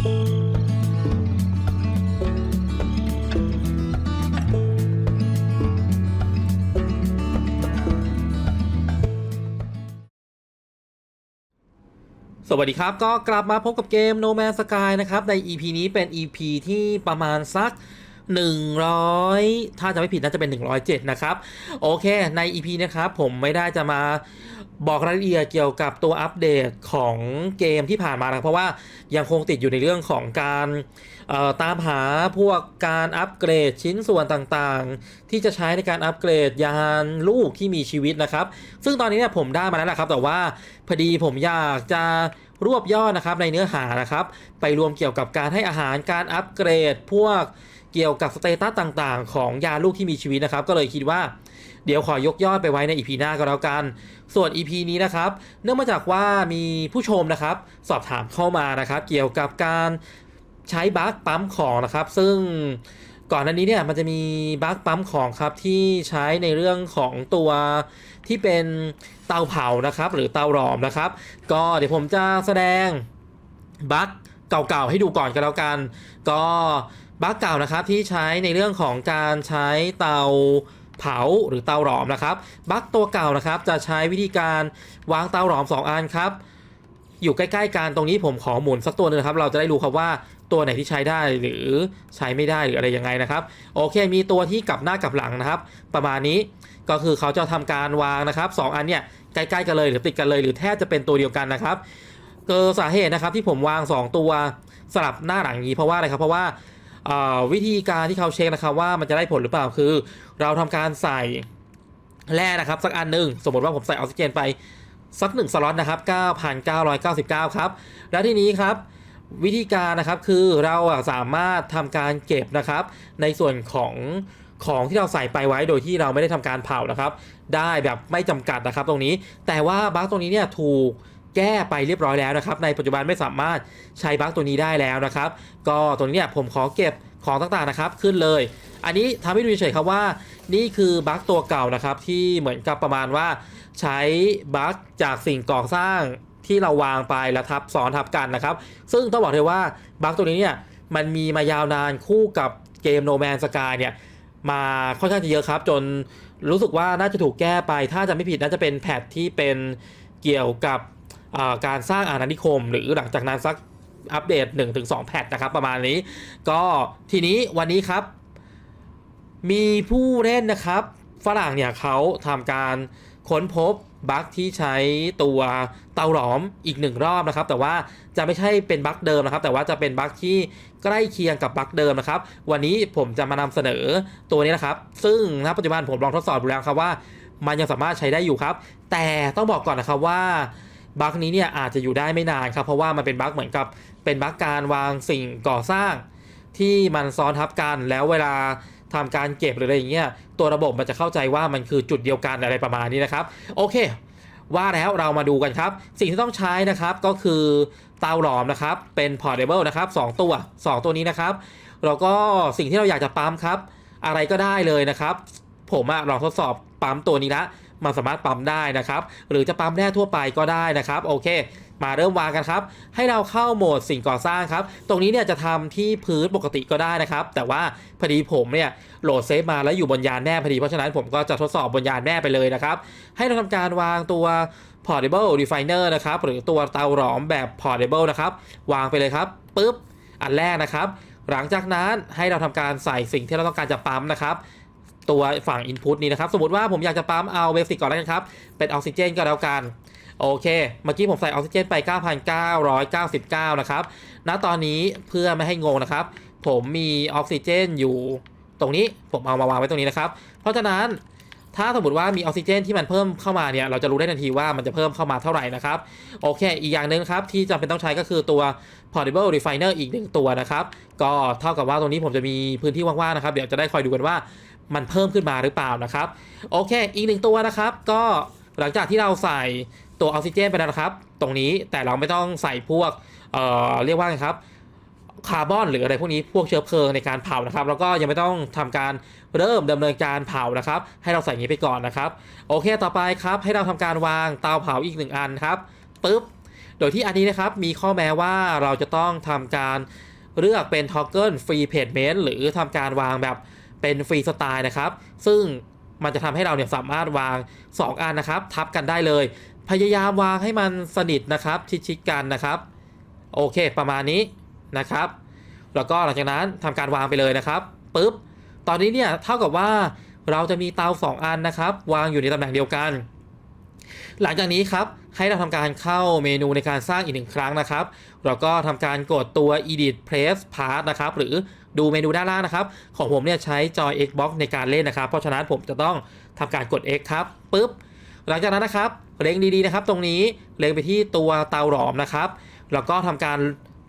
สวัสดีครับ ก็กลับมาพบกับเกม No Man's Sky นะครับ ใน EP นี้เป็น EP ที่ประมาณสัก 100 ถ้าจะไม่ผิดน่าจะเป็น 107 นะครับ โอเค ใน EP นะครับ ผมไม่ได้จะมาบอกรายละเอียดเกี่ยวกับตัวอัปเดตของเกมที่ผ่านมานะเพราะว่ายังคงติดอยู่ในเรื่องของการตามหาพวกการอัปเกรดชิ้นส่วนต่างๆ ที่จะใช้ในการอัปเกรดยานลูกที่มีชีวิตนะครับ ซึ่งตอนนี้เนี่ยผมได้มาแล้วแหละครับ แต่ว่าพอดีผมอยากจะรวบยอดนะครับในเนื้อหานะครับ ไปรวมเกี่ยวกับการให้อาหารการอัปเกรดพวก เกี่ยวกับสเตตัสต่างๆ ของยาลูกที่มีชีวิตนะครับ ก็เลยคิดว่าเดี๋ยวขอยกยอดไปไว้ใน EP หน้าก็แล้วกัน ส่วน EP นี้นะครับ เนื่องมาจากว่ามีผู้ชมนะครับ สอบถามเข้ามานะครับ เกี่ยวกับการใช้บัคปั๊มของนะครับ ซึ่งก่อนหน้านี้เนี่ยมันจะมีบัคปั๊มของครับที่ใช้ในเรื่องของตัวที่เป็นเตาเผานะครับ หรือเตาหลอมนะครับ ก็เดี๋ยวผมจะแสดงบัคเก่าๆให้ดูก่อนกันแล้วกัน ก็ บัคเก่านะครับที่ใช้ในเรื่องของการใช้เตาเผาหรือเตาหลอมนะครับ บัคตัวเก่านะครับจะใช้วิธีการวางเตาหลอม 2 อันครับ อยู่ใกล้ๆกันตรงนี้ผมขอหมุนสักตัวหนึงนะครับ เราจะได้รู้ครับว่าตัวไหนที่ใช้ได้หรือใช้ไม่ได้หรืออะไรยังไงนะครับโอเค มีตัวที่กลับหน้ากลับหลังนะครับ ประมาณนี้ก็คือเขาจะทำการวางนะครับสองอันเนี่ยใกล้ๆกันเลยหรือติดกันเลย หรือแทบจะเป็นตัวเดียวกันนะครับเกิดสาเหตุนะครับที่ผมวาง 2 ตัวสลับหน้าหลังอย่างนี้เพราะว่าอะไรครับเพราะว่า วิธีการที่เขาเช็คนะครับว่ามันจะได้ผลหรือเปล่าคือ เราทำการใส่แร่นะครับ สักอันหนึ่งสมมติว่าผมใส่ออกซิเจนไปสักหนึ่งสล็อตนะครับ 9,999 ครับ แล้วทีนี้ครับวิธีการนะครับคือเราสามารถทำการเก็บนะครับ ในส่วนของของที่เราใส่ไปไว้โดยที่เราไม่ได้ทำการเผานะครับ ได้แบบไม่จำกัดนะครับตรงนี้แต่ว่าบั๊กตรงนี้เนี่ยถูก แก้ไปเรียบร้อยแล้วนะครับ ในปัจจุบันไม่สามารถใช้บั๊กตัวนี้ได้แล้วนะครับ ก็ตรงนี้เนี่ยผมขอเก็บของต่างๆนะครับขึ้นเลย อันนี้ทำให้ดูเฉยๆครับว่า นี่คือบั๊กตัวเก่านะครับ ที่เหมือนกับประมาณว่า ใช้บั๊กจากสิ่งก่อสร้างที่เราวางไปแล้วทับซ้อนทับกันนะครับ ซึ่งต้องบอกเลยว่าบั๊กตัวนี้เนี่ยมันมีมายาวนานคู่กับเกม No Man's Sky เนี่ยมาค่อนข้างจะเยอะครับ จนรู้สึกว่าน่าจะถูกแก้ไป ถ้าจะไม่ผิดน่าจะเป็นแพทที่เป็นเกี่ยวกับ การสร้างอาณานิคม หรือหลังจากนั้นสักอัปเดต 1-2 แพทนะครับ ประมาณนี้ ก็ทีนี้วันนี้ครับ มีผู้เล่นนะครับฝรั่งเนี่ยเขาทำการค้นพบบั๊กที่ใช้ตัวเตาหลอมอีกหนึ่งรอบนะครับ แต่ว่าจะไม่ใช่เป็นบั๊กเดิมนะครับ แต่ว่าจะเป็นบั๊กที่ใกล้เคียงกับบั๊กเดิมนะครับ วันนี้ผมจะมานำเสนอตัวนี้นะครับ ซึ่งณปัจจุบันผมลองทดสอบดูแล้วครับว่า มันยังสามารถใช้ได้อยู่ครับ แต่ต้องบอกก่อนนะครับว่า บั๊กนี้เนี่ยอาจจะอยู่ได้ไม่นานครับ เพราะว่ามันเป็นบั๊กเหมือนกับเป็นบั๊กการวางสิ่งก่อสร้าง ที่มันซ้อนทับกันแล้วเวลาทำการเก็บหรืออะไรอย่างเงี้ยตัวระบบมันจะเข้าใจว่ามันคือจุดเดียวกันอะไรประมาณนี้นะครับ โอเค ว่าแล้วเรามาดูกันครับ สิ่งที่ต้องใช้นะครับก็คือเตาหลอมนะครับ เป็น portable นะครับสองตัว 2 ตัวนี้นะครับแล้วก็สิ่งที่เราอยากจะปั๊มครับ อะไรก็ได้เลยนะครับ ผมอะลองทดสอบปั๊มตัวนี้ละ มันสามารถปั๊มได้นะครับ หรือจะปั๊มแร่ทั่วไปก็ได้นะครับโอเค มาเริ่มวางกันครับ ให้เราเข้าโหมดสิ่งก่อสร้างครับ ตรงนี้เนี่ยจะทำที่พื้นปกติก็ได้นะครับ แต่ว่าพอดีผมเนี่ยโหลดเซฟมาแล้วอยู่บนยานแม่พอดีเพราะฉะนั้นผมก็จะทดสอบบนยานแม่ไปเลยนะครับ ให้เราทำการวางตัว portable refiner นะครับหรือตัวเตาหลอมแบบ portable นะครับวางไปเลยครับปุ๊บอันแรกนะครับ หลังจากนั้นให้เราทำการใส่สิ่งที่เราต้องการจะปั๊มนะครับ ตัวฝั่ง Input นี้นะครับ สมมติว่าผมอยากจะปั๊มเอาเบสิกก่อนแล้วกันครับ เป็นออกซิเจนก็แล้วกัน โอเค เมื่อกี้ผมใส่ออกซิเจนไป 9,999 นะครับ ณ ตอนนี้เพื่อไม่ให้งงนะครับ ผมมีออกซิเจนอยู่ตรงนี้ ผมเอามาวางไว้ตรงนี้นะครับ เพราะฉะนั้นถ้าสมมติว่ามีออกซิเจนที่มันเพิ่มเข้ามาเนี่ย เราจะรู้ได้ทันทีว่ามันจะเพิ่มเข้ามาเท่าไหร่นะครับ โอเค อีกอย่างหนึ่งครับ ที่จำเป็นต้องใช้ก็คือตัว portable refiner อีกหนึ่งตัวนะครับ ก็เท่ากับว่าตรงนี้ผมจะมีพื้นที่ว่างๆนะครับ เดี๋ยวจะได้คอยดูกันว่า มันเพิ่มขึ้นมาหรือเปล่านะครับ โอเค อีกหนึ่งตัวนะครับ ก็หลังจากที่เราใส่ตัวออกซิเจนไปแล้วนะครับ ตรงนี้แต่เราไม่ต้องใส่พวกเอ่อเรียกว่าไงครับคาร์บอนหรืออะไรพวกนี้พวกเชื้อเพลิงในการเผานะครับ แล้วก็ยังไม่ต้องทำการเริ่มดำเนินการเผานะครับ ให้เราใส่อย่างนี้ไปก่อนนะครับ โอเคต่อไปครับ ให้เราทำการวางเตาเผาอีกหนึ่งอันครับปึ๊บโดยที่อันนี้นะครับมีข้อแม้ว่าเราจะต้องทำการเลือกเป็น toggle free payment หรือทำการวางแบบ เป็นฟรีสไตล์นะครับ ซึ่งมันจะทำให้เราเนี่ยสามารถวาง 2 อันนะครับ ทับกันได้เลย พยายามวางให้มันสนิทนะครับ ชิดๆกันนะครับ โอเค ประมาณนี้นะครับ แล้วก็หลังจากนั้นทำการวางไปเลยนะครับปุ๊บ ตอนนี้เนี่ยเท่ากับว่าเราจะมีเตา 2 อันนะครับ วางอยู่ในตำแหน่งเดียวกัน หลังจากนี้ครับ ให้เราทำการเข้าเมนูในการสร้างอีกหนึ่งครั้งนะครับ เราก็ทำการกดตัว edit press part นะครับหรือดูเมนูด้านล่างนะครับ ของผมเนี่ยใช้จอย Xbox ในการเล่นนะครับ เพราะฉะนั้นผมจะต้องทำการกด X ครับปุ๊บ หลังจากนั้นนะครับเล็งดีๆนะครับ ตรงนี้เล็งไปที่ตัวเตาหลอมนะครับ แล้วก็ทำการ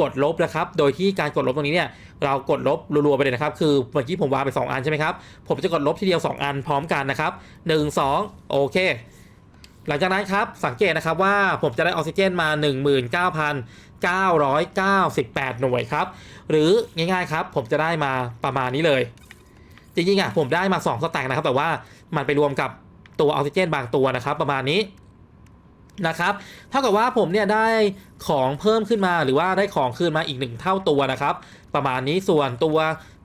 กดลบนะครับ โดยที่การกดลบตรงนี้เนี่ยเรากดลบรัวๆไปเลยนะครับ คือเมื่อกี้ผมวางไป 2 อันใช่ไหมครับ ผมจะกดลบทีเดียว 2 อันพร้อมกันนะครับ 1 2 โอเค หลังจากนั้นครับสังเกตนะครับว่าผมจะได้ออกซิเจนมา 19,998 หน่วยครับ หรือง่ายๆครับผมจะได้มาประมาณนี้เลย จริงๆอะผมได้มา 2 สแต็กนะครับ แต่ว่ามันไปรวมกับตัวออกซิเจนบางตัวนะครับ ประมาณนี้นะครับเท่ากับว่าผมเนี่ยได้ของเพิ่มขึ้นมาหรือว่าได้ของคืนมาอีกหนึ่งเท่าตัวนะครับ ประมาณนี้ส่วนตัว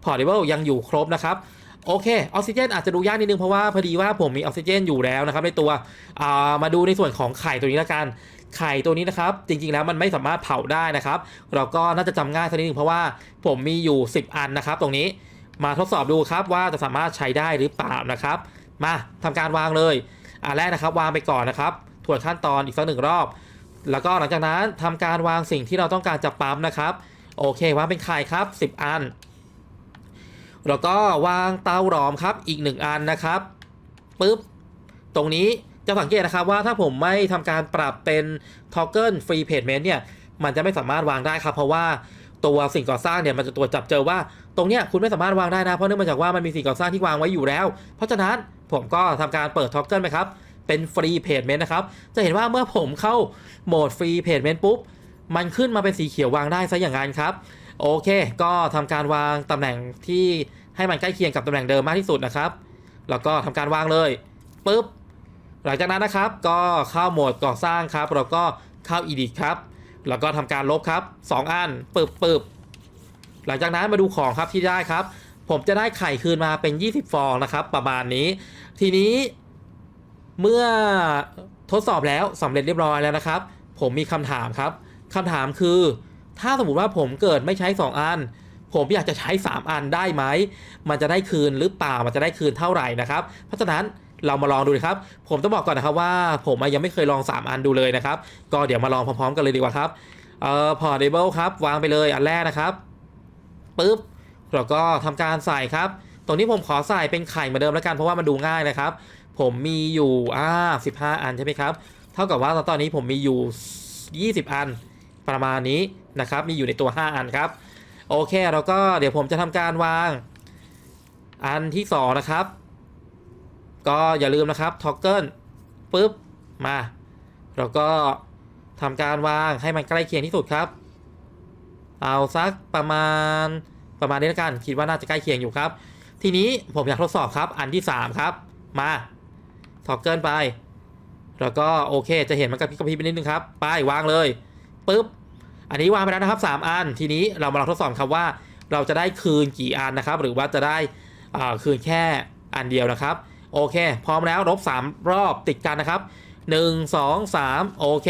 portable ยังอยู่ครบนะครับ โอเคออกซิเจนอาจจะดูยากนิดนึงเพราะว่าพอดีว่าผมมีออกซิเจนอยู่แล้วนะครับในตัวามาดูในส่วนของไข่ตัวนี้ละกันไข่ตัวนี้นะครับ จริงๆแล้วมันไม่สามารถเผาได้นะครับ เราก็น่าจะจำง่ายสักนิดนึงเพราะว่าผมมีอยู่ 10 อันนะครับ ตรงนี้มาทดสอบดูครับว่าจะสามารถใช้ได้หรือเปล่านะครับ มาทำการวางเลยอันแรกนะครับ วางไปก่อนนะครับทวนขั้นตอนอีกสักหนึ่งรอบ แล้วก็หลังจากนั้นทำการวางสิ่งที่เราต้องการจะปั๊มนะครับ โอเควางเป็นไข่ครับ 10 อัน แล้วก็วางเตาหลอมครับอีก1อันนะครับปุ๊บตรงนี้จะสังเกตนะครับว่าถ้าผมไม่ทำการปรับเป็น toggle free payment เนี่ยมันจะไม่สามารถวางได้ครับ เพราะว่าตัวสิ่งก่อสร้างเนี่ยมันจะตัวจจับเจอว่า ตรงเนี้ยคุณไม่สามารถวางได้นะ เพราะเนื่องมาจากว่ามันมีสิ่งก่อสร้างที่วางไว้อยู่แล้ว เพราะฉะนั้นผมก็ทำการเปิด toggle ไปครับเป็นฟรีเพจเมนต์นะครับ จะเห็นว่าเมื่อผมเข้าโหมดฟรีเพจเมนต์ปุ๊บ มันขึ้นมาเป็นสีเขียววางได้ซะอย่างนั้นครับ โอเค ก็ทำการวางตำแหน่งที่ให้มันใกล้เคียงกับตำแหน่งเดิมมากที่สุดนะครับ แล้วก็ทำการวางเลยปุ๊บหลังจากนั้นนะครับ ก็เข้าโหมดก่อสร้างครับแล้วก็เข้า edit ครับ แล้วก็ทำการลบครับ 2 อันปึบปึบหลังจากนั้นมาดูของครับที่ได้ครับ ผมจะได้ไข่คืนมาเป็น 20 ฟองนะครับ ประมาณนี้ ทีนี้เมื่อทดสอบแล้วสำเร็จเรียบร้อยแล้วนะครับ ผมมีคำถามครับคำถามคือ ถ้าสมมติว่าผมเกิดไม่ใช้ 2 อัน ผมอยากจะใช้ 3 อันได้ไหม มันจะได้คืนหรือเปล่า มันจะได้คืนเท่าไหร่นะครับ เพราะฉะนั้นเรามาลองดูนะครับ ผมต้องบอกก่อนนะครับว่าผมยังไม่เคยลอง 3 อันดูเลยนะครับ ก็เดี๋ยวมาลองพร้อมๆกันเลยดีกว่าครับ เอ่อ portable ครับ วางไปเลยอันแรกนะครับปุ๊บ แล้วก็ทำการใส่ครับ ตรงนี้ผมขอใส่เป็นไข่เหมือนเดิมแล้วกัน เพราะว่ามันดูง่ายนะครับ ผมมีอยู่อ่า15 อันใช่ไหมครับ เท่ากับว่าตอนนี้ผมมีอยู่ 20 อัน ประมาณนี้นะครับ มีอยู่ในตัว 5 อันครับ โอเคแล้วก็เดี๋ยวผมจะทำการวาง อันที่ 2 นะครับ ก็อย่าลืมนะครับท็อกเกิลปุ๊บมาแล้วก็ทำการวางให้มันใกล้เคียงที่สุดครับ เอาสักประมาณประมาณนี้แล้วกัน คิดว่าน่าจะใกล้เคียงอยู่ครับ ทีนี้ผมอยากทดสอบครับอันที่ 3 ครับ มาท็อกเกิลไป แล้วก็โอเค จะเห็นมันกระพริบกระพริบไปนิดนึงครับ ไปวางเลยปุ๊บ อันนี้วางไปแล้วนะครับ 3 อัน ทีนี้เรามาลองทดสอบครับว่า เราจะได้คืนกี่อันนะครับ หรือว่าจะได้คืนแค่อันเดียวนะครับ โอเค พร้อมแล้วลบ3 รอบติดกันนะครับ 1 2 3 โอเค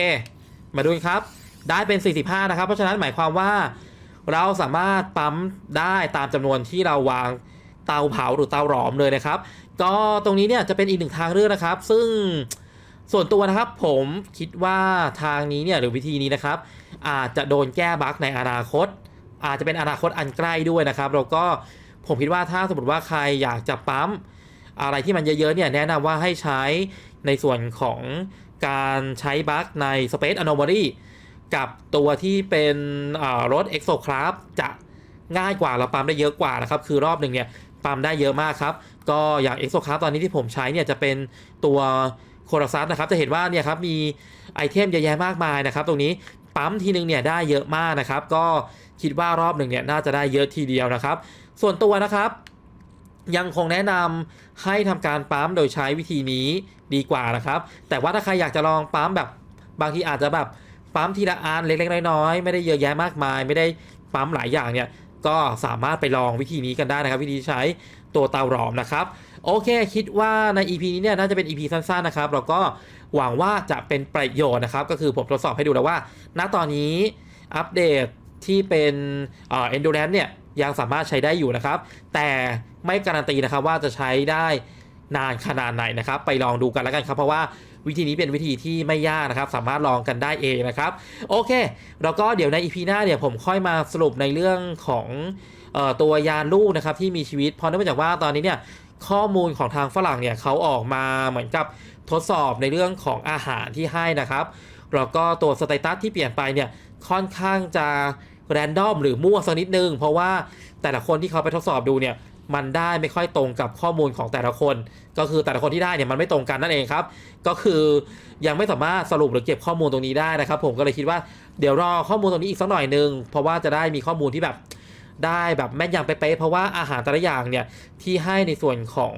มาดูกันครับ ได้เป็น 45 นะครับ เพราะฉะนั้นหมายความว่า เราสามารถปั๊มได้ตามจำนวนที่เราวางเตาเผาหรือเตาหลอมเลยนะครับ ก็ตรงนี้เนี่ยจะเป็นอีกหนึ่งทางเลือกนะครับ ซึ่งส่วนตัวนะครับผมคิดว่าทางนี้เนี่ยหรือวิธีนี้นะครับ อาจจะโดนแก้บั๊กในอนาคต อาจจะเป็นอนาคตอันใกล้ด้วยนะครับแล้วก็ผมคิดว่าถ้าสมมติว่าใครอยากจะปั๊มอะไรที่มันเยอะๆเนี่ยแนะนำว่าให้ใช้ในส่วนของการใช้บั๊กใน Space Anomaly กับตัวที่เป็นรถ Exocraft จะง่ายกว่าเราปั๊มได้เยอะกว่านะครับ คือรอบหนึ่งเนี่ยปั๊มได้เยอะมากครับ ก็อย่าง Exocraft ตอนนี้ที่ผมใช้เนี่ยจะเป็นตัวโครซัสนะครับ จะเห็นว่าเนี่ยครับมีไอเทมเยอะแยะมากมายนะครับ ตรงนี้ ปั๊มทีนึงเนี่ยได้เยอะมากนะครับ ก็คิดว่ารอบหนึ่งเนี่ยน่าจะได้เยอะทีเดียวนะครับ ส่วนตัวนะครับยังคงแนะนำให้ทำการปั๊มโดยใช้วิธีนี้ดีกว่านะครับ แต่ว่าถ้าใครอยากจะลองปั๊มแบบบางทีอาจจะแบบปั๊มทีละอันเล็กๆน้อยๆไม่ได้เยอะแยะมากมาย ไม่ได้ปั๊มหลายอย่างเนี่ยก็สามารถไปลองวิธีนี้กันได้นะครับ วิธีใช้ตัวเตาหลอมนะครับ โอเค คิดว่าใน EP นี้เนี่ยน่าจะเป็น EP สั้นๆนะครับแล้วก็หวังว่าจะเป็นประโยชน์นะครับ ก็คือผมทดสอบให้ดูแล้วว่า ณตอนนี้อัปเดตที่เป็นเอ่อ endurance เนี่ยยังสามารถใช้ได้อยู่นะครับ แต่ไม่การันตีนะครับว่าจะใช้ได้นานขนาดไหนนะครับ ไปลองดูกันแล้วกันครับ เพราะว่าวิธีนี้เป็นวิธีที่ไม่ยากนะครับ สามารถลองกันได้เองนะครับ โอเค แล้วก็เดี๋ยวใน EP หน้าเนี่ยผมค่อยมาสรุปในเรื่องของออตัวยานลูกนะครับที่มีชีวิตเพราะเนื่องจากว่าตอนนี้เนี่ย ข้อมูลของทางฝรั่งเนี่ยเขาออกมาเหมือนกับทดสอบในเรื่องของอาหารที่ให้นะครับแล้วก็ตัวสเตตัสที่เปลี่ยนไปเนี่ยค่อนข้างจะแรนดอมหรือมั่วสักนิดนึง เพราะว่าแต่ละคนที่เขาไปทดสอบดูเนี่ยมันได้ไม่ค่อยตรงกับข้อมูลของแต่ละคน ก็คือแต่ละคนที่ได้เนี่ยมันไม่ตรงกันนั่นเองครับ ก็คือยังไม่สามารถสรุปหรือเก็บข้อมูลตรงนี้ได้นะครับ ผมก็เลยคิดว่าเดี๋ยวรอข้อมูลตรงนี้อีกสักหน่อยนึงเพราะว่าจะได้มีข้อมูลที่แบบ ได้แบบแม่นยำเป๊ะๆเพราะว่าอาหารแต่ละอย่างเนี่ยที่ให้ในส่วนของ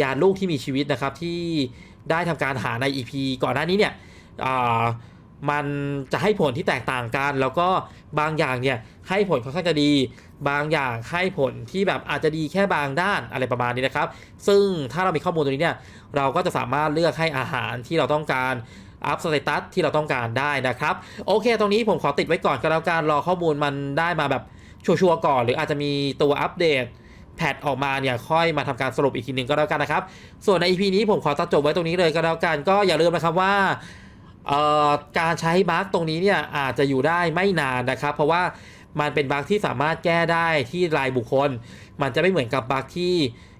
ยาลูกที่มีชีวิตนะครับที่ได้ทำการหาใน EP ก่อนหน้านี้เนี่ยมันจะให้ผลที่แตกต่างกัน แล้วก็บางอย่างเนี่ยให้ผลค่อนข้างจะดี บางอย่างให้ผลที่แบบอาจจะดีแค่บางด้านอะไรประมาณนี้นะครับ ซึ่งถ้าเรามีข้อมูลตรงนี้เนี่ยเราก็จะสามารถเลือกให้อาหารที่เราต้องการอัพสเตตัสที่เราต้องการได้นะครับ โอเค ตรงนี้ผมขอติดไว้ก่อนก็แล้วกันรอข้อมูลมันได้มาแบบ ชัวร์ๆก่อน หรืออาจจะมีตัวอัปเดตแพทออกมาเนี่ยค่อยมาทำการสรุปอีกทีหนึ่งก็แล้วกันนะครับ ส่วนใน EP นี้ผมขอตัดจบไว้ตรงนี้เลยก็แล้วกันก็อย่าลืมนะครับว่าการใช้บั๊กตรงนี้เนี่ยอาจจะอยู่ได้ไม่นานนะครับ เพราะว่ามันเป็นบั๊กที่สามารถแก้ได้ที่รายบุคคล มันจะไม่เหมือนกับบั๊กที่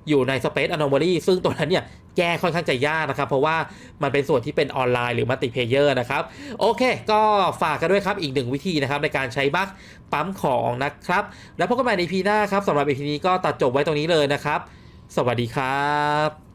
อยู่ใน Space Anomaly ซึ่งตัวนั้นเนี่ยแก้ค่อนข้างจะยากนะครับ เพราะว่ามันเป็นส่วนที่เป็นออนไลน์หรือมัลติเพเยอร์นะครับ โอเค ก็ฝากกันด้วยครับอีกหนึ่งวิธีนะครับในการใช้บั๊กปั๊มของนะครับ แล้วพบกันใหม่ใน EP หน้าครับสำหรับ EP นี้ก็ตัดจบไว้ตรงนี้เลยนะครับ สวัสดีครับ